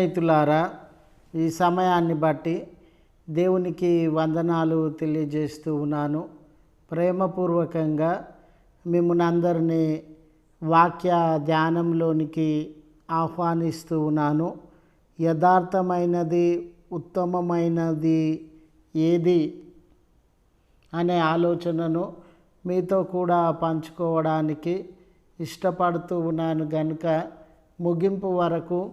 స్నేహితులారా ఈ సమయాన్ని బట్టి దేవునికి వందనాలు తెలియజేస్తూ ఉన్నాను. ప్రేమపూర్వకంగా మిమ్మల్ని అందరినీ వాక్య ధ్యానంలోనికి ఆహ్వానిస్తూ ఉన్నాను. యథార్థమైనది ఉత్తమమైనది ఏది అనే ఆలోచనను మీతో కూడా పంచుకోవడానికి ఇష్టపడుతూ ఉన్నాను. గనుక ముగింపు వరకు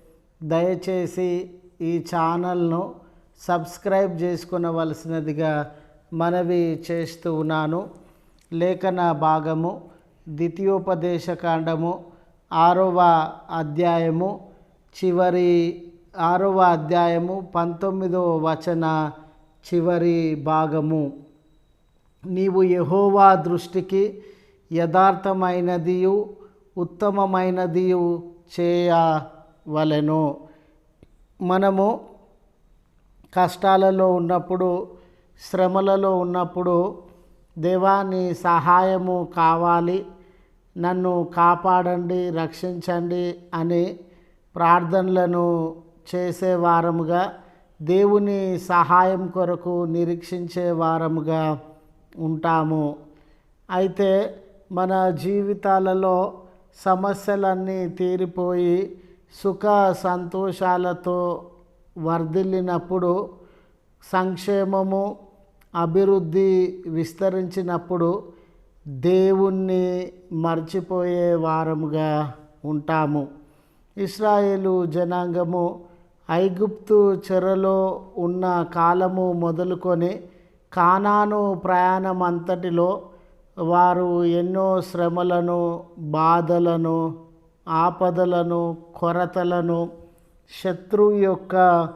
దయచేసి ఈ ఛానల్ను సబ్స్క్రైబ్ చేసుకునవలసినదిగా మనవి చేస్తూ ఉన్నాను. లేఖన భాగము ద్వితీయోపదేశకాండము ఆరవ అధ్యాయము చివరి ఆరవ అధ్యాయము పంతొమ్మిదవ వచన చివరి భాగము. నీవు యహోవా దృష్టికి యథార్థమైనదియు ఉత్తమమైనదియు చేయ వలెను మనము కష్టాలలో ఉన్నప్పుడు శ్రమలలో ఉన్నప్పుడు దేవాని సహాయము కావాలి. నన్ను కాపాడండి రక్షించండి అని ప్రార్థనలను చేసే వారముగా దేవుని సహాయం కొరకు నిరీక్షించే వారముగా ఉంటాము. అయితే మన జీవితాలలో సమస్యలన్నీ తీరిపోయి సుఖ సంతోషాలతో వర్ధిల్లినప్పుడు సంక్షేమము అభివృద్ధి విస్తరించినప్పుడు దేవుణ్ణి మర్చిపోయే వారముగా ఉంటాము. ఇస్రాయేలు జనాంగము ఐగుప్తు చెరలో ఉన్న కాలము మొదలుకొని కానాను ప్రయాణం అంతటిలో వారు ఎన్నో శ్రమలను బాధలను ఆపదలను కొరతలను శత్రువు యొక్క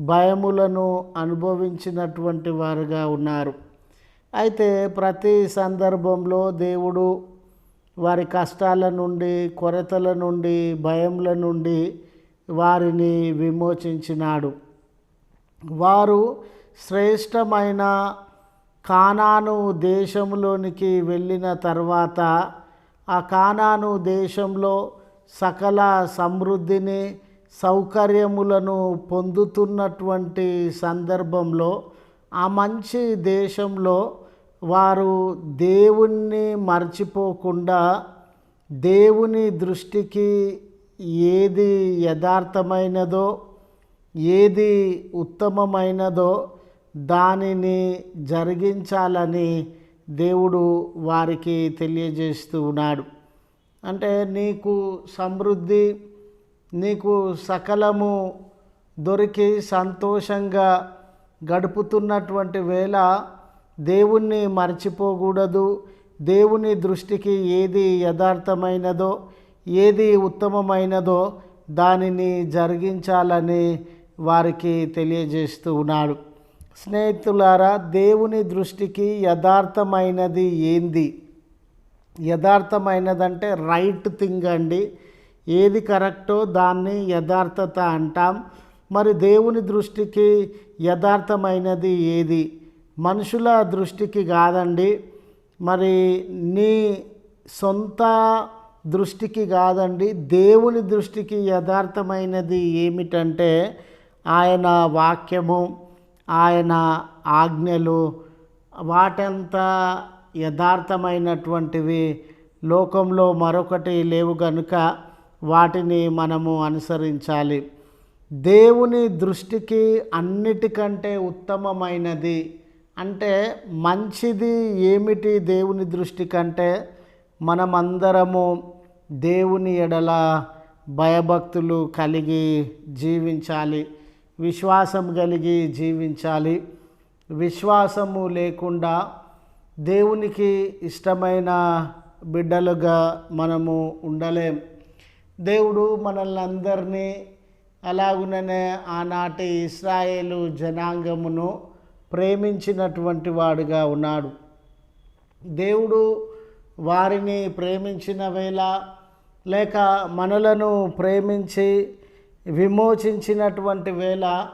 భయములను అనుభవించినటువంటి వారుగా ఉన్నారు. అయితే ప్రతి సందర్భంలో దేవుడు వారి కష్టాల నుండి కొరతల నుండి భయముల నుండి వారిని విమోచించినాడు. వారు శ్రేష్టమైన కానాను దేశంలోనికి వెళ్ళిన తర్వాత ఆ కానాను దేశంలో సకల సమృద్ధిని సౌకర్యములను పొందుతున్నటువంటి సందర్భంలో ఆ మంచి దేశంలో వారు దేవుణ్ణి మర్చిపోకుండా దేవుని దృష్టికి ఏది యథార్థమైనదో ఏది ఉత్తమమైనదో దానిని జరిగించాలని దేవుడు వారికి తెలియజేస్తూ ఉన్నాడు. అంటే నీకు సమృద్ధి నీకు సకలము దొరికి సంతోషంగా గడుపుతున్నటువంటి వేళ దేవుణ్ణి మర్చిపోకూడదు. దేవుని దృష్టికి ఏది యథార్థమైనదో ఏది ఉత్తమమైనదో దానిని జరిగించాలని వారికి తెలియజేస్తూ ఉన్నాడు. స్నేహితులారా దేవుని దృష్టికి యథార్థమైనది ఏంది? యథార్థమైనదంటే రైట్ థింగ్ అండి. ఏది కరెక్టో దాన్ని యథార్థత అంటాం. మరి దేవుని దృష్టికి యథార్థమైనది ఏది? మనుషుల దృష్టికి కాదండి. మరి నీ సొంత దృష్టికి కాదండి. దేవుని దృష్టికి యథార్థమైనది ఏమిటంటే ఆయన వాక్యము. ఆయన ఆజ్ఞలు వాటంత యథార్థమైనటువంటివి. లోకంలో మరొకటి లేవు గనుక వాటిని మనము అనుసరించాలి. దేవుని దృష్టికి అన్నిటికంటే ఉత్తమమైనది అంటే మంచిది ఏమిటి దేవుని దృష్టి కంటే? మనమందరము దేవుని ఎడల భయభక్తులు కలిగి జీవించాలి. విశ్వాసం కలిగి జీవించాలి. విశ్వాసము లేకుండా దేవునికి ఇష్టమైన బిడ్డలుగా మనము ఉండలేం. దేవుడు మనల్ని అందరినీ అలాగుననే ఆనాటి ఇస్రాయేలు జనాంగమును ప్రేమించినటువంటి వాడుగా ఉన్నాడు. దేవుడు వారిని ప్రేమించిన వేళ లేక మనలను ప్రేమించి విమోచించినటువంటి వేళ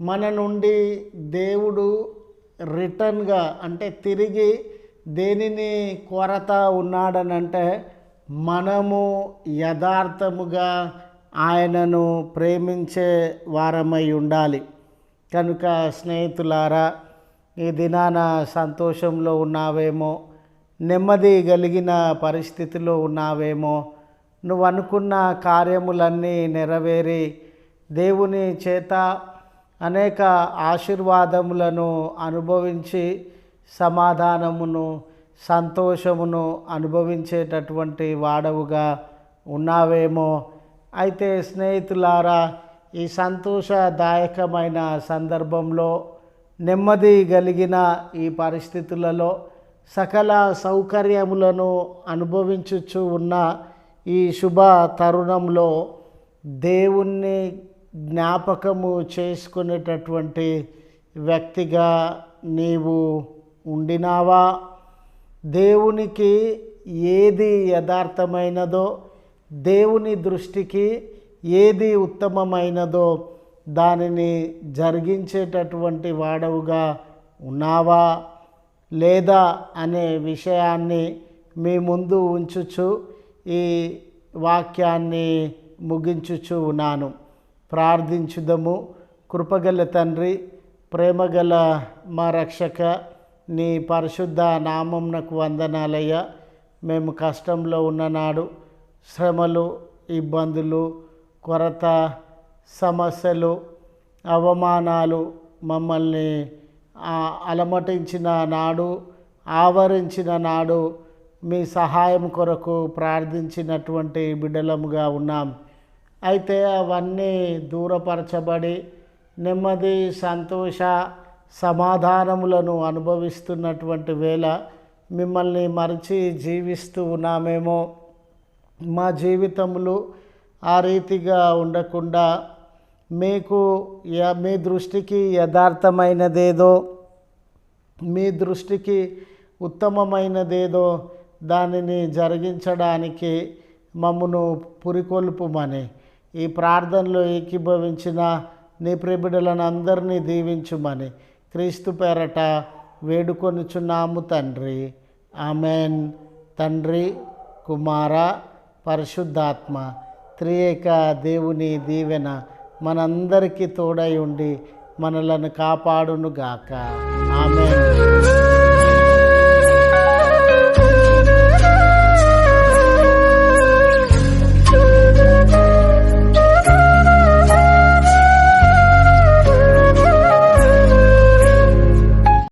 మన నుండి దేవుడు రిటర్న్గా అంటే తిరిగి దేనిని కొరత ఉన్నాడనంటే మనము యథార్థముగా ఆయనను ప్రేమించే వారమై ఉండాలి. కనుక స్నేహితులారా ఈ దినాన సంతోషంలో ఉన్నావేమో నెమ్మది కలిగిన పరిస్థితిలో ఉన్నావేమో నువ్వు అనుకున్న కార్యములన్నీ నెరవేరి దేవుని చేత అనేక ఆశీర్వాదములను అనుభవించి సమాధానమును సంతోషమును అనుభవించేటటువంటి వాడవుగా ఉన్నావేమో. అయితే స్నేహితులారా ఈ సంతోషదాయకమైన సందర్భంలో నెమ్మది కలిగిన ఈ పరిస్థితులలో సకల సౌకర్యములను అనుభవించుచు ఉన్న ఈ శుభ తరుణంలో దేవుణ్ణి జ్ఞాపకము చేసుకునేటటువంటి వ్యక్తిగా నీవు ఉండినావా? దేవునికి ఏది యథార్థమైనదో దేవుని దృష్టికి ఏది ఉత్తమమైనదో దానిని జరిగించేటటువంటి వాడవుగా ఉన్నావా? లేదా అనే విషయాన్ని మీ ముందు ఉంచుచు ఈ వాక్యాన్ని ముగించుచు ఉన్నాను. ప్రార్థించుదము. కృపగల తండ్రి ప్రేమగల మా రక్షక నీ పరిశుద్ధ నామంనకు వందనాలయ్య. మేము కష్టంలో ఉన్ననాడు శ్రమలు ఇబ్బందులు కొరత సమస్యలు అవమానాలు మమ్మల్ని అలమటించిన నాడు ఆవరించిన నాడు మీ సహాయం కొరకు ప్రార్థించినటువంటి బిడ్డలముగా ఉన్నాం. అయితే అవన్నీ దూరపరచబడి నెమ్మది సంతోష సమాధానములను అనుభవిస్తున్నటువంటి వేళ మిమ్మల్ని మరిచి జీవిస్తూ ఉన్నామేమో. మా జీవితములు ఆ రీతిగా ఉండకుండా మీకు య- మీ దృష్టికి యథార్థమైనదేదో మీ దృష్టికి ఉత్తమమైనదేదో దానిని జరిగించడానికి మమ్మను పురికొల్పుమని ఈ ప్రార్థనలో ఏకీభవించిన నీ ప్రిబిడలను అందరినీ దీవించుమని క్రీస్తు పేరట వేడుకొనుచున్నాము తండ్రి. ఆమెన్. తండ్రి కుమార పరిశుద్ధాత్మ త్రియేక దేవుని దీవెన మనందరికీ తోడై ఉండి మనలను కాపాడునుగాక. ఆమెన్.